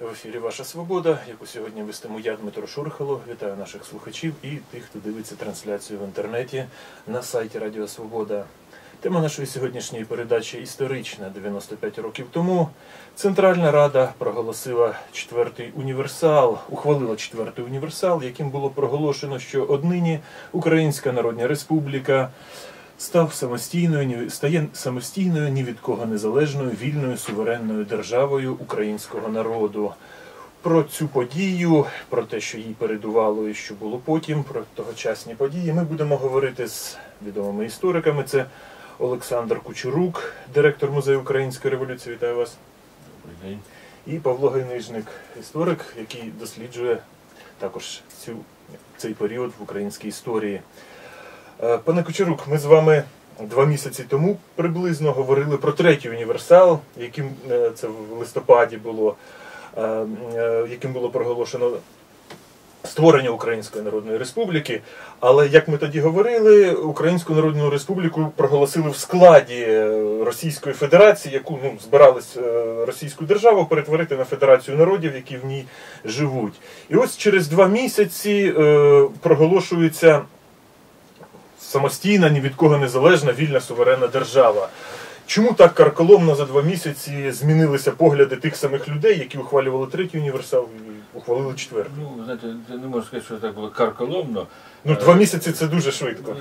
В ефірі Ваша Свобода, яку сьогодні вестиму я, Дмитро Шурхало. Вітаю наших слухачів і тих, хто дивиться трансляцію в інтернеті на сайті Радіо Свобода. Тема нашої сьогоднішньої передачі історична. 95 років тому Центральна Рада проголосила четвертий універсал, ухвалила четвертий універсал, яким було проголошено, що однині Українська Народна Республіка став самостійною, стає самостійною, ні від кого незалежною, вільною суверенною державою українського народу. Про цю подію, про те, що їй передувало і що було потім, про тогочасні події, ми будемо говорити з відомими істориками. Це Олександр Кучерук, директор музею Української революції. Вітаю вас. І Павло Гайнижник, історик, який досліджує також цю, цей період в українській історії. Е, Пане Кучерук, ми з вами два місяці тому приблизно говорили про третій універсал, яким е, це в листопаді було, е, яким було проголошено створення Української Народної Республіки. Але як ми тоді говорили, Українську Народну Республіку проголосили в складі Російської Федерації, яку ну, збирались російську державу перетворити на Федерацію народів, які в ній живуть. І ось через два місяці проголошується самостійна, ні від кого незалежна, вільна суверенна держава. Чому так карколомно за два місяці змінилися погляди тих самих людей, які ухвалювали третій універсал і ухвалили четвертий? Ну, знаєте, не можу сказати, що так було карколомно. Ну, два місяці це дуже швидко.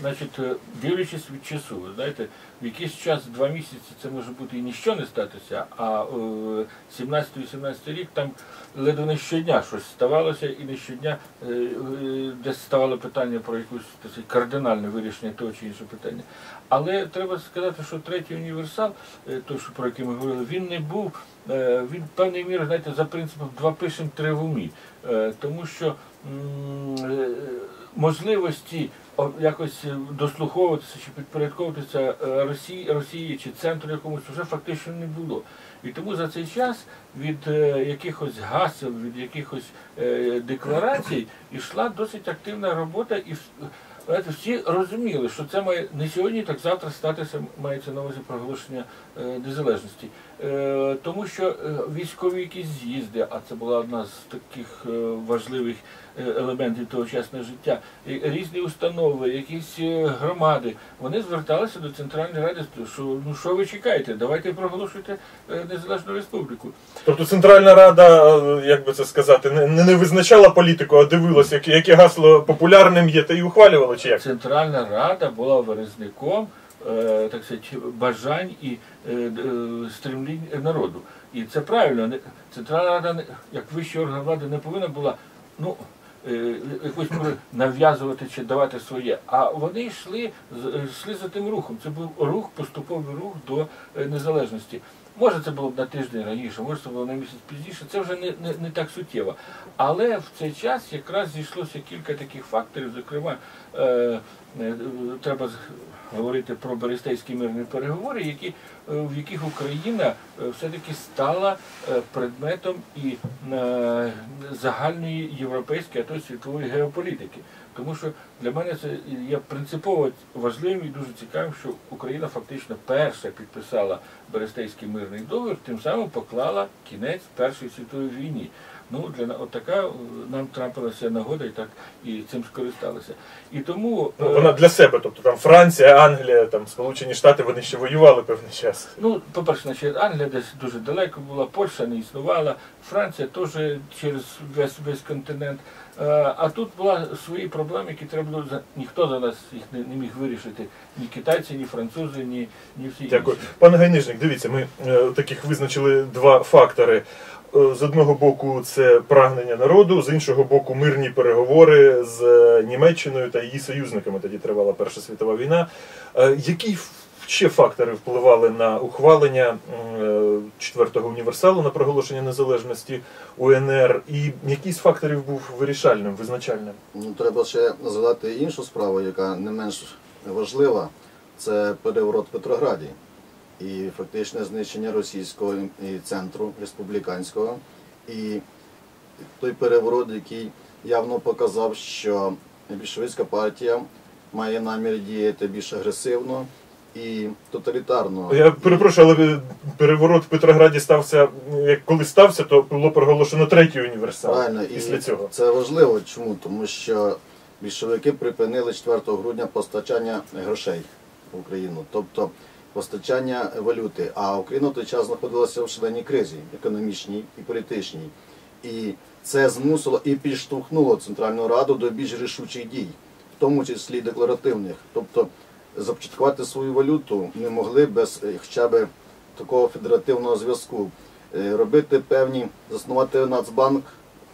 Значить, е, дивлячись від часу, ви знаєте, в якийсь час, два місяці, це може бути і ніщо не статися, а е, 17-18 рік там ледве не щодня щось ставалося, і не щодня е, е, десь ставало питання про якусь так кардинальне вирішення того чи іншого питання. Але треба сказати, що третій універсал, е, той, що про який ми говорили, він не був, е, він певною мірою, знаєте, за принципом два пишем, три в умі. Е, Тому що е, можливості якось е, дослуховуватися чи підпорядковуватися е, Росії, Росії чи центру якомусь вже фактично не було. І тому за цей час від е, якихось гасел, від якихось декларацій йшла досить активна робота, і знаєте, всі розуміли, що це має не сьогодні, так завтра статися мається на увазі проголошення незалежності. Е, тому що е, військові якісь з'їзди, а це була одна з таких е, важливих елементів тогочасного життя, різні установи, якісь громади, вони зверталися до Центральної Ради, що ну що ви чекаєте, давайте проголошуйте незалежну республіку. Тобто Центральна Рада, як би це сказати, не, не визначала політику, а дивилася, яке, яке гасло популярним є, та і ухвалювала, чи як? Центральна Рада була виразником так сказати, бажань і е, е, стремлінь народу. І це правильно. Центральна Рада, як вищий орган влади, не повинна була ну, е, якось може, нав'язувати чи давати своє. А вони йшли, йшли за тим рухом. Це був рух, поступовий рух до е, незалежності. Може, це було б на тиждень раніше, може це було на місяць пізніше, це вже не, не, не так суттєво. Але в цей час якраз зійшлося кілька таких факторів, зокрема, е, е, треба говорити про Берестейські мирні переговори, які, в яких Україна е, все-таки стала е, предметом і е, загальної європейської, а то світової геополітики. Тому що для мене це є принципово важливим і дуже цікавим, що Україна фактично перша підписала Берестейський мирний договір, тим самим поклала кінець Першої світової війні. Ну, для от така е, нам трапилася нагода і так і цим скористалися. І тому Ну, е, вона для себе, тобто там Франція, Англія, там Сполучені Штати, вони ще воювали певний час. Ну, по-перше, значить, Англія десь дуже далеко була, Польща не існувала, Франція теж через весь весь континент. Е, А тут були свої проблеми, які треба було за ніхто за нас їх не, не міг вирішити. Ні китайці, ні французи, ні, ні всі Дякую. інші. Пане Гайнижник, дивіться, ми е, таких визначили два фактори. Е, З одного боку, це прагнення народу, з іншого боку, мирні переговори з е, Німеччиною та її союзниками. Тоді тривала Перша світова війна. Е, Які ще фактори впливали на ухвалення четвертого універсалу на проголошення незалежності УНР? І який з факторів був вирішальним, визначальним? Ну, треба ще згадати іншу справу, яка не менш важлива. Це переворот в Петрограді і фактичне знищення російського центру республіканського. І той переворот, який явно показав, що більшовицька партія має намір діяти більш агресивно і тоталітарного. Я перепрошую, але переворот в Петрограді стався, як коли стався, то було проголошено третій універсал Правильно, після і цього. це важливо. Чому? Тому що більшовики припинили 4 грудня постачання грошей в Україну, тобто постачання валюти. А Україна в той час знаходилася в шаленій кризі, економічній і політичній. І це змусило і підштовхнуло Центральну Раду до більш рішучих дій, в тому числі декларативних. Тобто започаткувати свою валюту не могли без е, хоча б такого федеративного зв'язку. Е, Робити певні, заснувати Нацбанк,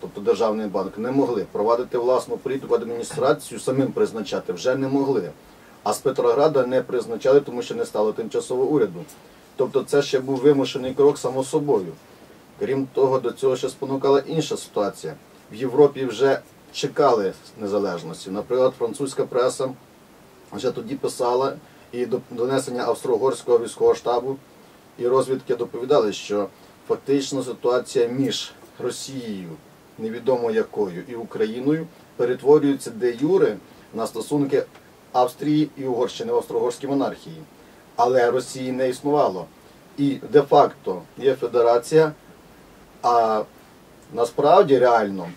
тобто державний банк, не могли. Провадити власну політику адміністрацію, самим призначати вже не могли. А з Петрограда не призначали, тому що не стало тимчасового уряду. Тобто це ще був вимушений крок само собою. Крім того, до цього ще спонукала інша ситуація. В Європі вже чекали незалежності. Наприклад, французька преса вже тоді писала і до донесення австро-угорського військового штабу і розвідки доповідали, що фактично ситуація між Росією, невідомо якою, і Україною перетворюється де юре на стосунки Австрії і Угорщини в австро-угорській монархії. Але Росії не існувало. І де-факто є федерація, а насправді реально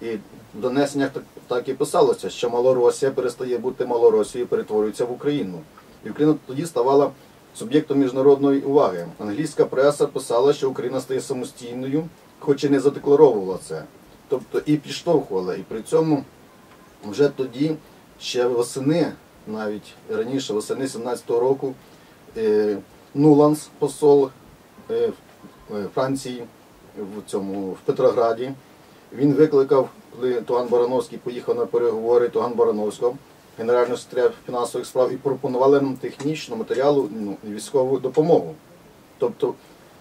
і в донесеннях так, і писалося, що Малоросія перестає бути Малоросією, і перетворюється в Україну. І Україна тоді ставала суб'єктом міжнародної уваги. Англійська преса писала, що Україна стає самостійною, хоч і не задекларовувала це. Тобто і підштовхувала. І при цьому вже тоді, ще восени, навіть раніше, восени 17-го року, е, Нуланс, посол е, е, Франції в цьому в Петрограді, він викликав, коли Туган Барановський поїхав на переговори Туган Барановського, генерального секретаря фінансових справ, і пропонували нам технічну матеріалу ну, військову допомогу. Тобто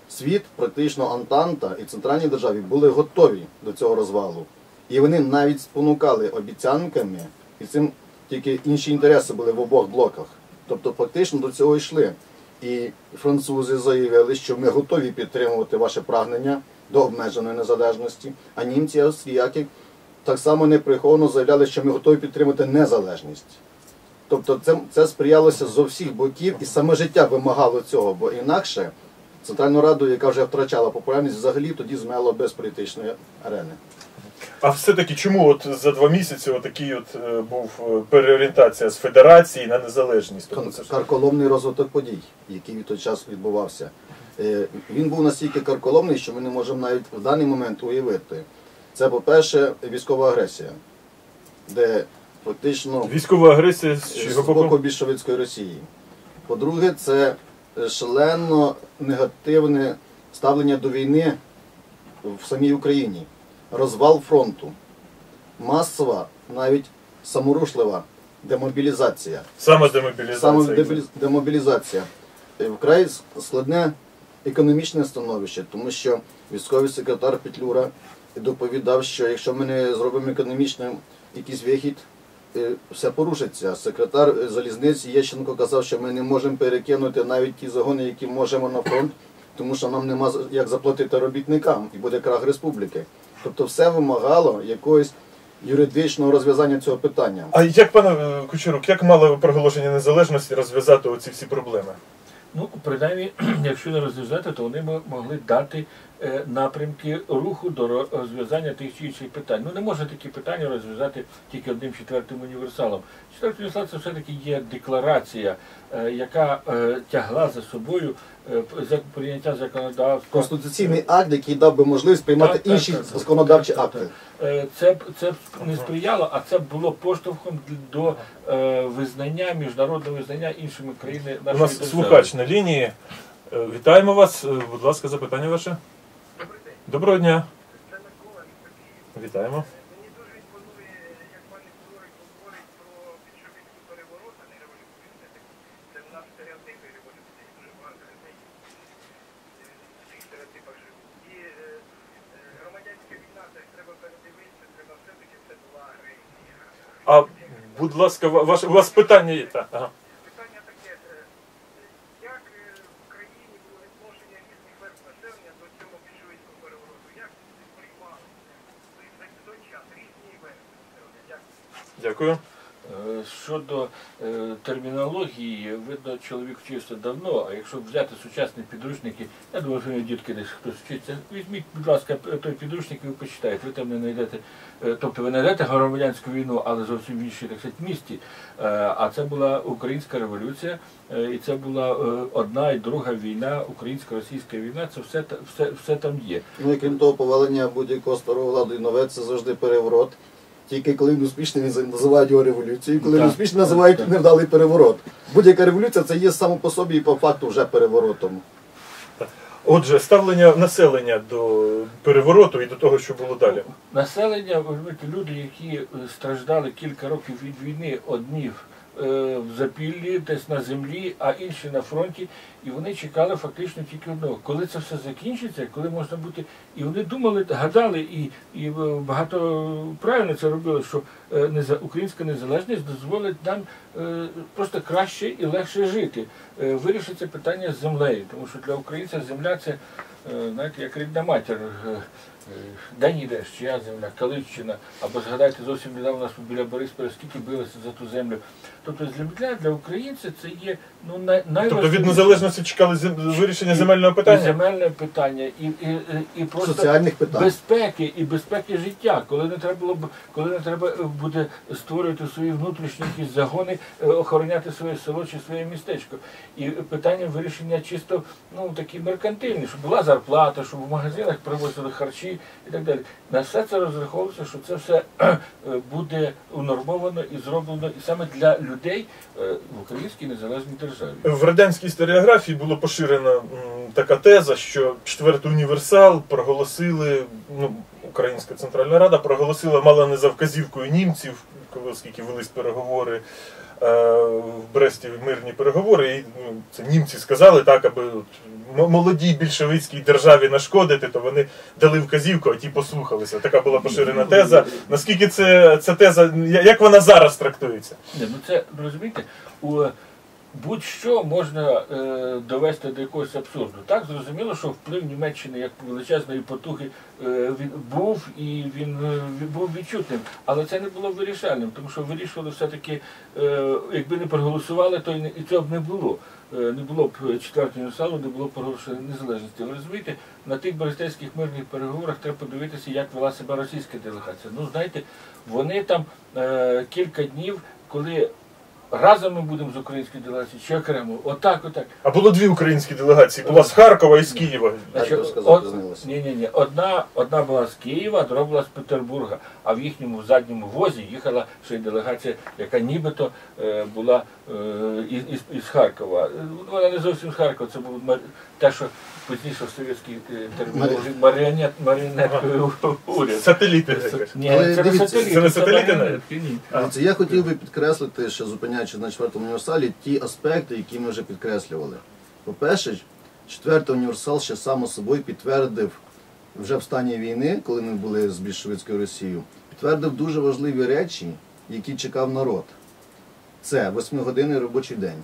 світ, практично Антанта і центральні державі були готові до цього розвалу. І вони навіть спонукали обіцянками, і цим тільки інші інтереси були в обох блоках. Тобто фактично до цього йшли. І французи заявили, що ми готові підтримувати ваше прагнення до обмеженої незалежності, а німці і австріяки так само неприховано заявляли, що ми готові підтримати незалежність. Тобто це, це сприялося з усіх боків, і саме життя вимагало цього, бо інакше Центральну Раду, яка вже втрачала популярність, взагалі тоді змело без політичної арени. А все-таки чому от за два місяці отакий от е, був е, переорієнтація з федерації на незалежність? Тобто Кар- це ж- карколомний розвиток подій, який в той час відбувався. Е, Він був настільки карколомний, що ми не можемо навіть в даний момент уявити. Це, по-перше, військова агресія, де фактично Військова агресія з з чого боку боку? більшовицької Росії. По-друге, це е, шалено негативне ставлення до війни в самій Україні, розвал фронту, масова, навіть саморушлива демобілізація. Саме демобілізація. Саме демобілізація. Вкрай складне економічне становище, тому що військовий секретар Петлюра доповідав, що якщо ми не зробимо економічним якийсь вихід, е, все порушиться. Секретар е, залізниці Єщенко казав, що ми не можемо перекинути навіть ті загони, які можемо на фронт, тому що нам нема як заплатити робітникам і буде крах республіки. Тобто все вимагало якогось юридичного розв'язання цього питання. А як, пане Кучерук, як мало проголошення незалежності розв'язати оці всі проблеми? Ну, принаймні, якщо не розв'язати, то вони мо- могли дати напрямки руху до розв'язання тих чи інших питань. Ну не може такі питання розв'язати тільки одним четвертим універсалом. Четвертий універсал це все-таки є декларація, е, яка е, тягла за собою е, за- прийняття законодавства. Конституційний акт, який дав би можливість приймати Так, інші так, так. законодавчі Так, акти. так. Е, Це, це не сприяло, а це було поштовхом до е, визнання, міжнародного визнання іншими країнами У нашої нас слухач на лінії. Е, Вітаємо вас. Е, Будь ласка, запитання ваше. Доброго дня. Це Вітаємо. Мені дуже імпонує, як пан історик говорить про більшовицький переворот, а не революцію. Все-таки Це в нас стереотипи революції, дуже багато людей в цих стереотипах живуть. І громадянська війна теж треба передивитися, треба все-таки це була агресія. А будь ласка, ва- ваше у вас питання є. Так, ага. Питання таке, е, як е, в країні було відношення різних верств населення до цього більшовицького перевороту? Як це сприймали? За той час різні верстви населення. Дякую. Е, Щодо е, термінології, видно, чоловік вчився давно, а якщо взяти сучасні підручники, я думаю, що дітки десь хтось вчиться, візьміть, будь ласка, той підручник і ви почитаєте. Ви там не знайдете, е, тобто ви знайдете громадянську війну, але зовсім в іншій так сказати, місті. А це була українська революція, і це була одна і друга війна, українсько-російська війна, це все, все, все там є. Ну і крім того, повалення будь-якого старого влади і нове це завжди переворот. Тільки коли він успішний, він називають його революцією, коли він Так, успішний, називають так. невдалий переворот. Будь-яка революція це є само по собі і по факту вже переворотом. Отже, ставлення населення до перевороту і до того, що було далі. Населення, ви люди, які е, страждали кілька років від війни, одні в- е, запіллі, десь на землі, а інші на фронті, і вони чекали фактично тільки одного. Коли це все закінчиться, коли можна бути. І вони думали, гадали, і, і е, багато правильно це робили, що е, українська незалежність дозволить нам просто краще і легше жити. Вирішиться питання з землею, тому що для українця земля це, знаєте, як рідна матір. Де не чия земля, Калищина, або згадайте зовсім недавно у нас біля Борисполя, скільки билися за ту землю. Тобто земля для українця це є ну, най- Тобто від незалежності чекали зем- вирішення І- земельного І питання. земельне питання, і, і, і, і просто Соціальних питань. безпеки і безпеки життя, коли не треба було б, коли не треба е, буде створювати свої внутрішні якісь загони, е, охороняти своє село чи своє містечко. І питання вирішення чисто ну такі меркантильні, щоб була зарплата, щоб в магазинах привозили харчі і так далі. На все це розраховується, що це все е, буде унормовано і зроблено і саме для людей е, в українській незалежній державі. В радянській історіографії було поширена така теза, що четвертий універсал проголосили, ну, Українська Центральна Рада проголосила мало не за вказівкою німців, оскільки велись переговори в Бресті мирні переговори, і ну, це німці сказали так, аби от, молодій більшовицькій державі нашкодити, то вони дали вказівку, а ті послухалися. Така була поширена теза. Наскільки це, ця теза, як вона зараз трактується? Ні, ну це розумієте, у будь-що можна е, довести до якогось абсурду. Так зрозуміло, що вплив Німеччини як величезної потуги е, він був і він, е, був відчутним, але це не було вирішальним, тому що вирішували все-таки, е, якби не проголосували, то і, не- і цього б не було. Е, Не було б четвертого універсалу, не було б проголошення незалежності. Ви розумієте, на тих брестейських мирних переговорах треба подивитися, як вела себе російська делегація. Ну, знаєте, вони там е, кілька днів, коли разом ми будемо з українською делегацією чи окремо, отак, отак. А було дві українські делегації: була з Харкова і з Києва. Ні, ні, ні. Одна, одна була з Києва, друга була з Петербурга. А в їхньому задньому возі їхала ще й делегація, яка нібито е, була е, із, із, із Харкова. Вона не зовсім з Харкова, це був те, що пізніше в совєтській е, термінології маріонет, маріонеткою уряд. Сателіти. Ні, Але це не дивіться, сателіти, це не сателіти маріонетки, ні. Дивіться, я хотів би підкреслити, що зупиняючи на четвертому універсалі, ті аспекти, які ми вже підкреслювали. По-перше, четвертий універсал ще само собою підтвердив вже в стані війни, коли ми були з більшовицькою Росією, підтвердив дуже важливі речі, які чекав народ. Це восьмигодинний робочий день.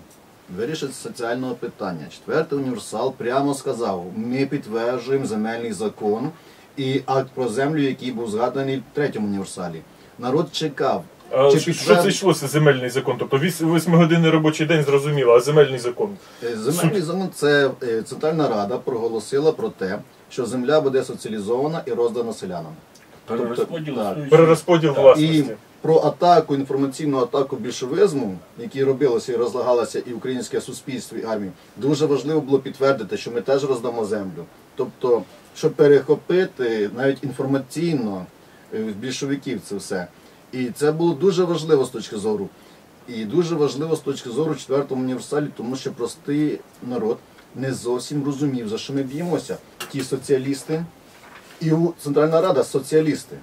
Вирішить соціального питання. Четвертий універсал прямо сказав: ми підтверджуємо земельний закон і акт про землю, який був згаданий в третьому універсалі. Народ чекав. А Чи що підтверд- це йшлося земельний закон? Тобто віс- восьмигодинний робочий день зрозуміло, а земельний закон. Е, Земельний закон це е, Центральна Рада проголосила про те, що земля буде соціалізована і роздана селянам. Перерозподіл так. Перерозподіл власності. І про атаку, інформаційну атаку більшовизму, які робилося і розлагалося і українське суспільство, і армію, дуже важливо було підтвердити, що ми теж роздамо землю. Тобто, щоб перехопити навіть інформаційно е, більшовиків це все. І це було дуже важливо з точки зору. І дуже важливо з точки зору четвертому універсалі, тому що простий народ не зовсім розумів, за що ми б'ємося. Ті соціалісти і Центральна Рада соціалісти.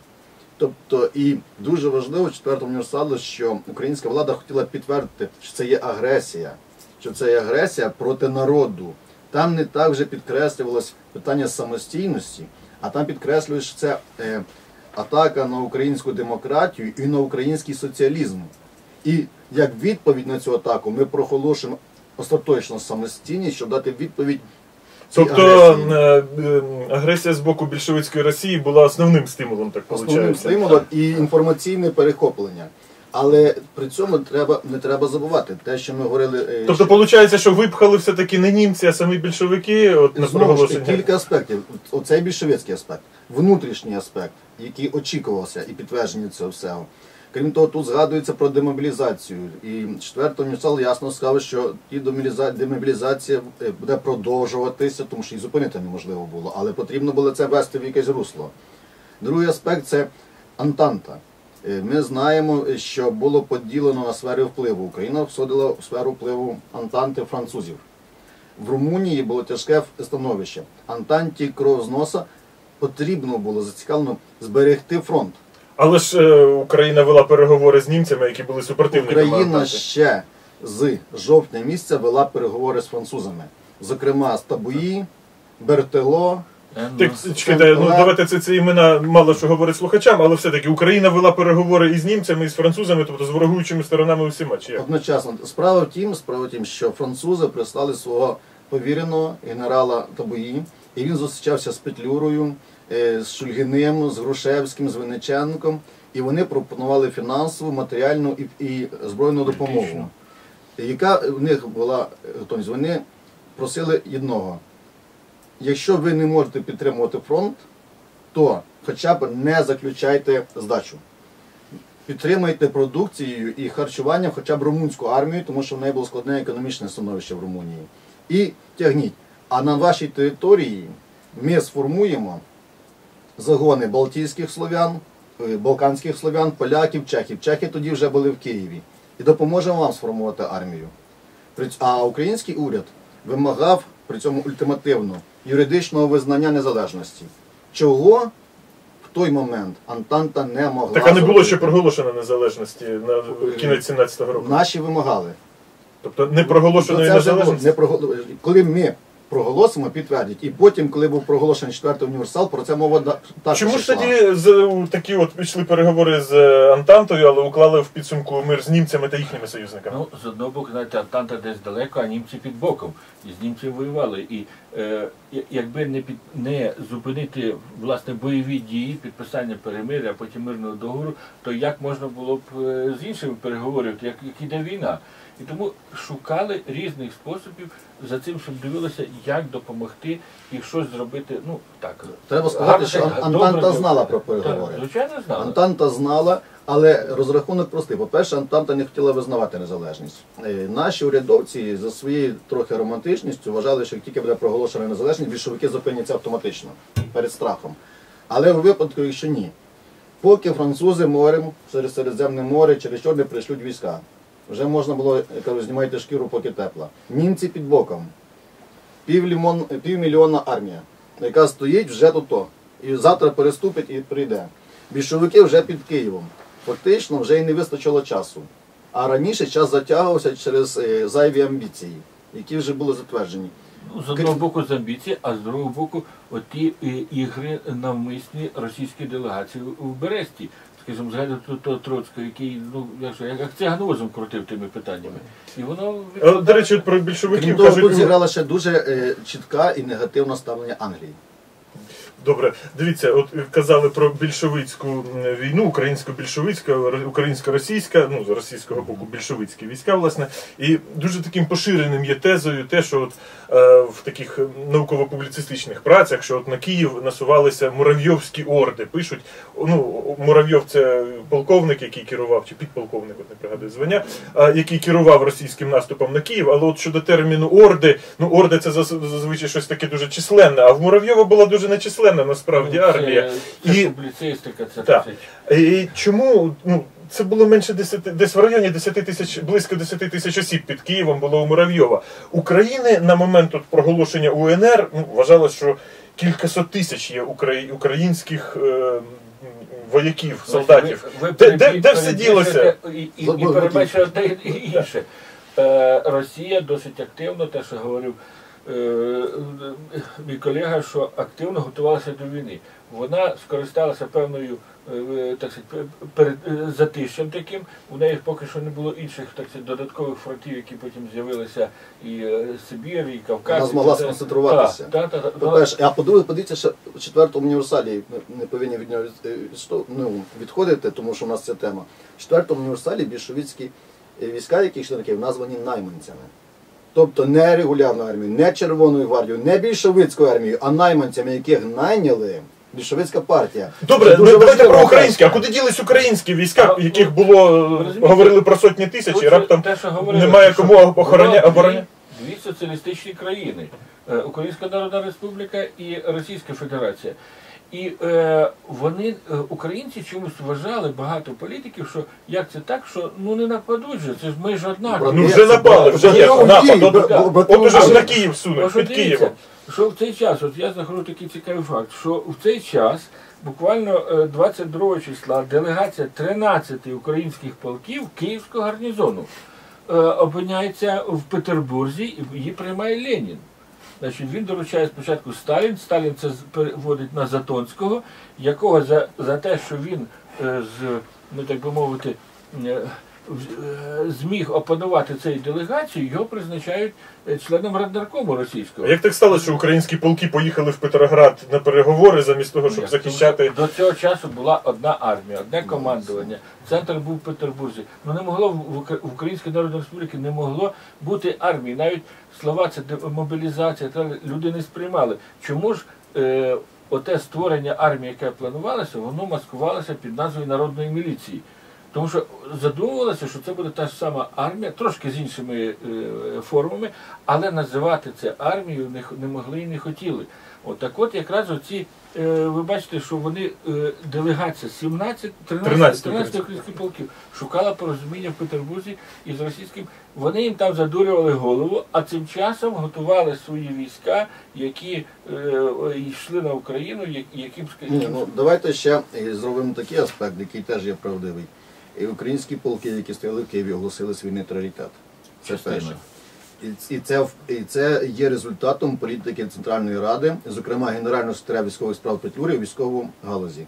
Тобто, і дуже важливо четвертому універсалі, що українська влада хотіла підтвердити, що це є агресія, що це є агресія проти народу. Там не так вже підкреслювалось питання самостійності, а там підкреслюють, що це е, атака на українську демократію і на український соціалізм. І як відповідь на цю атаку ми проголошуємо остаточно самостійність, щоб дати відповідь. Тобто е, е, агресія з боку більшовицької Росії була основним стимулом, так Основним виходить. стимулом і інформаційне перехоплення. Але при цьому треба не треба забувати те, що ми говорили. е, Тобто, виходить, що випхали все-таки не німці, а самі більшовики от, на Знову ж таки, кілька аспектів. Оцей більшовицький аспект, внутрішній аспект, який очікувався і підтвердження цього всього. Крім того, тут згадується про демобілізацію. І четвертий універсал ясно сказав, що демобіліза- демобілізація е, буде продовжуватися, тому що і зупинити неможливо було, але потрібно було це вести в якесь русло. Другий аспект це Антанта. Е, Ми знаємо, що було поділено на сфери впливу. Україна всходила в сферу впливу Антанти французів. В Румунії було тяжке становище. Антанті кров з носа потрібно було зацікавлено зберегти фронт. Але ж е, Україна вела переговори з німцями, які були супротивниками. Україна ще з жовтня місяця вела переговори з французами. Зокрема, з Табуї, Бертело. Так, ну, чекайте, ну давайте це, це імена мало що говорить слухачам, але все-таки Україна вела переговори із німцями, і з французами, тобто з ворогуючими сторонами усіма. Чи як? Одночасно, справа в тім, справа в тім, що французи прислали свого повіреного генерала Табуї, і він зустрічався з Петлюрою, з Шульгиним, з Грушевським, з Винниченком, і вони пропонували фінансову, матеріальну і, і збройну допомогу. Яка в них була е, готовність? Вони просили одного. Якщо ви не можете підтримувати фронт, то хоча б не заключайте здачу. Підтримайте продукцією і харчуванням хоча б румунську армію, тому що в неї було складне економічне становище в Румунії. І тягніть. А на вашій території ми сформуємо загони балтійських слов'ян, е, балканських слов'ян, поляків, чехів. Чехи тоді вже були в Києві. І допоможемо вам сформувати армію. А український уряд вимагав при цьому ультимативно юридичного визнання незалежності. Чого в той момент Антанта не могла. Так а не було ще проголошено незалежності на кінець 17-го року. Наші вимагали. Тобто не проголошеної було незалежності. не прогол... Коли ми проголосимо, підтвердять. І потім, коли був проголошений четвертий універсал, про це мова також Чому ж йшла. тоді з, такі от пішли переговори з е, Антантою, але уклали в підсумку мир з німцями та їхніми союзниками? Ну, з одного боку, знаєте, Антанта десь далеко, а німці під боком. І з німців воювали. І е, якби не під не зупинити власне бойові дії, підписання перемиря, а потім мирного договору, то як можна було б е, з іншими переговорити, як, як іде війна? І тому шукали різних способів за цим, щоб дивилися, як допомогти і щось зробити. Ну так Треба сказати, що Ан- Антанта знала про переговори. Звичайно, знала. Антанта знала, але розрахунок простий. По-перше, Антанта не хотіла визнавати незалежність. Е, Наші урядовці за своєю трохи романтичністю вважали, що як тільки буде проголошена незалежність, більшовики зупиняться автоматично перед страхом. Але у випадку, якщо ні, поки французи морем через Середземне море, через Чорне прийшлють війська. Вже можна було, знімайте шкіру, поки тепла. Німці під боком. Півлімон, півмільйонна армія, яка стоїть вже тут. І завтра переступить і прийде. Більшовики вже під Києвом. Фактично вже й не вистачило часу. А раніше час затягувався через е, зайві амбіції, які вже були затверджені. Ну, з одного боку з амбіції, а з другого боку, оті е, ігри навмисні російської делегації у Бересті. Скажімо, того Троцького, який ну як, що, як, циганозом крутив тими питаннями. І воно А, До речі, про Крім більшовиків того, тут зіграла ще дуже е, чітка і негативне ставлення Англії. Добре, дивіться, от казали про більшовицьку війну, українсько-більшовицька, українсько-російська, ну з російського боку більшовицькі війська, власне, і дуже таким поширеним є тезою те, що от е, в таких науково-публіцистичних працях, що от на Київ насувалися муравйовські орди. Пишуть, ну Муравйов це полковник, який керував, чи підполковник, от не пригадую звання, а, який керував російським наступом на Київ. Але от щодо терміну орди, ну орди це зазвичай щось таке дуже численне, а в Муравйова була дуже нечисленна насправді армія. Це, це І- публіцистика, це Так. досить. І чому ну це було менше 10, десь в районі 10 тисяч, близько 10 тисяч осіб під Києвом було у Муравйова. України на момент от проголошення УНР ну, вважалось, що кількасот тисяч є украї- українських е, вояків, солдатів. Ви, ви Де- де- де все ділося? І, і, і перебачуєте і інше. Е, Росія досить активно, те, що говорив мій колега, що активно готувалася до війни. Вона скористалася певною е, так сказати, перед е, затишчям таким. У неї поки що не було інших так сказати, додаткових фронтів, які потім з'явилися і е, Сибір, і Кавказ. Вона змогла це- сконцентруватися. Так, так, так. По-перше, а по-друге, подивіться, що в четвертому універсалі ми не повинні від нього е, ну, відходити, тому що у нас ця тема. В четвертому універсалі більшовицькі е, війська, які членків, названі найманцями. Тобто не регулярну армію, не Червоною гвардію, не більшовицьку армію, а найманцями, яких найняли більшовицька партія. Добре, ну, давайте важливо. про українські. А куди ділись українські війська, А, яких було ви е, говорили про сотні тисяч, і раптом те, що говорили, немає що кому охороня було? Дві, дві соціалістичні країни: Е, Українська Народна Республіка і Російська Федерація. І е, вони, е, українці, чомусь вважали багато політиків, що як це так, що ну не нападуть же, це ж ми ж одна. Ну вже напали, вже є напад. От, от- от уже ж на Київ сунуть, під Києвом. Що в цей час, от я знаходжу такий цікавий факт, що в цей час, буквально е, 22 числа, делегація 13 українських полків Київського гарнізону е, опиняється в Петербурзі і її приймає Ленін. Значить, він доручає спочатку Сталін. Сталін це переводить на Затонського, якого за, за те, що він е, з, ну так би мовити, е, зміг опанувати цей делегацію, його призначають е, членом раднаркому російського. А як так сталося, що українські полки поїхали в Петроград на переговори замість того, щоб Ні, захищати? До цього часу була одна армія, одне командування. Центр був в Петербурзі. Ну не могло в Українській Народній Республіці не могло бути армії. Навіть слова це демобілізація, люди не сприймали. Чому ж е, оте створення армії, яке планувалося, воно маскувалося під назвою народної міліції? Тому що задумувалося, що це буде та ж сама армія, трошки з іншими е, формами, але називати це армією не, х- не могли і не хотіли. От так от якраз оці, е, ви бачите, що вони, е, делегація 17, 13, 13 13 українських полків шукала порозуміння в Петербурзі із російським. Вони їм там задурювали голову, а цим часом готували свої війська, які йшли на Україну, яким ну давайте ще зробимо такий аспект, який теж є правдивий. І українські полки, які стояли в Києві, оголосили свій нейтралітет. Це перше. І, і, це, і це є результатом політики Центральної Ради, зокрема Генерального секретаря військових справ Петлюри у військовому галузі.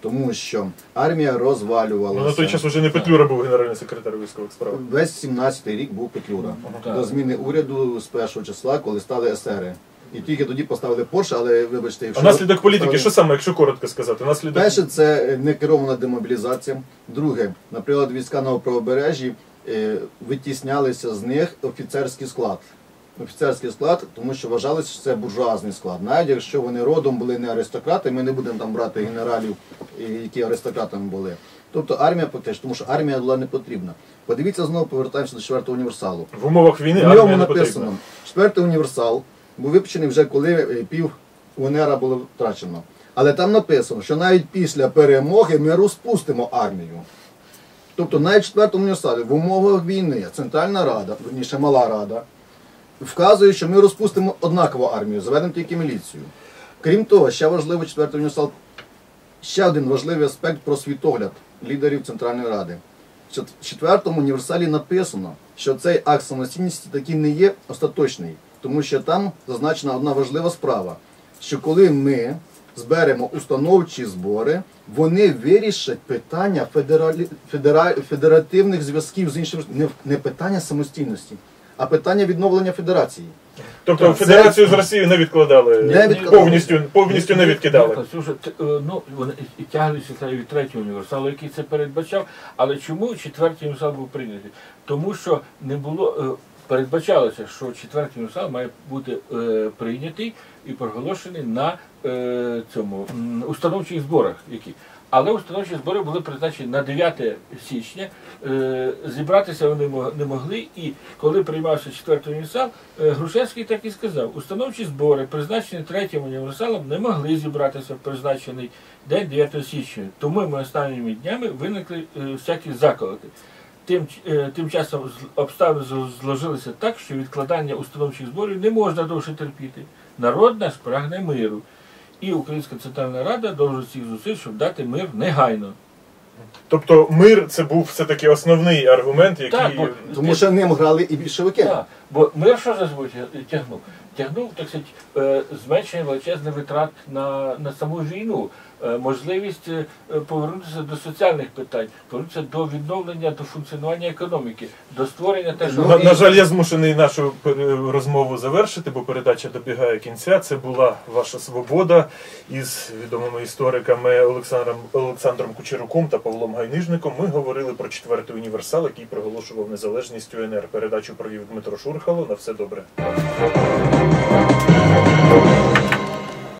Тому що армія розвалювалася. Ну на той час уже не Петлюра був генеральний секретар військових справ. Весь 17-й рік був Петлюра. Так. До зміни уряду з першого числа, коли стали СРи. І тільки тоді поставили Порше, але вибачте, А якщо наслідок політики, що саме, якщо коротко сказати? Наслідок Перше, це некерована демобілізація. Друге, наприклад, війська на правобережжі е, витіснялися з них офіцерський склад. Офіцерський склад, тому що вважалося, що це буржуазний склад. Навіть якщо вони родом були не аристократи, ми не будемо там брати генералів, е, які аристократами були. Тобто армія фактично, тому що армія була не потрібна. Подивіться знову, повертаємося до четвертого універсалу. в умовах війни В армія ньому не потрібна. написано, четвертий універсал був випущений вже коли е, пів УНР було втрачено. Але там написано, що навіть після перемоги ми розпустимо армію. Тобто навіть четвертому універсалі в умовах війни Центральна Рада, верніше Мала Рада, вказує, що ми розпустимо однакову армію, заведемо тільки міліцію. Крім того, ще важливо четвертий універсал, ще один важливий аспект про світогляд лідерів Центральної Ради. В четвертому універсалі написано, що цей акт самостійності таки не є остаточний, тому що там зазначена одна важлива справа, що коли ми зберемо установчі збори, вони вирішать питання федералі... федера... федеративних зв'язків з іншими не, не питання самостійності, а питання відновлення федерації. Тобто Так, федерацію з Росією не відкладали, Не відкладали. повністю, повністю не відкидали. Ні, Слушай, т- е, ну, вони і тяглися та від третього універсалу, який це передбачав. Але чому четвертий універсал був прийнятий? Тому що не було. Передбачалося, що четвертий універсал має бути е, прийнятий і проголошений на е, цьому установчих зборах. Які. Але установчі збори були призначені на 9 січня. Е, зібратися вони не могли. І коли приймався четвертий універсал, е, Грушевський так і сказав: установчі збори, призначені третім універсалом, не могли зібратися в призначений день 9 січня. Тому ми останніми днями виникли е, всякі заколоти. Тим, е, тим часом з- обставини зложилися так, що відкладання установчих зборів не можна довше терпіти. Народ наш прагне миру. І Українська Центральна Рада довжить всіх зусиль, щоб дати мир негайно. Тобто мир це був все-таки основний аргумент, який Так, бо- Тому що ним грали і більшовики. Так, бо мир що за собою тягнув? тягнув так сказати, е, зменшення величезних витрат на, на саму війну, можливість е, повернутися до соціальних питань, повернутися до відновлення, до функціонування економіки, до створення теж на, на жаль, я змушений нашу пере- розмову завершити, бо передача добігає кінця. Це була ваша свобода із відомими істориками Олександром Олександром Кучеруком та Павлом Гайнижником. Ми говорили про четвертий універсал, який проголошував незалежність УНР. Передачу провів Дмитро Шурхало. На все добре.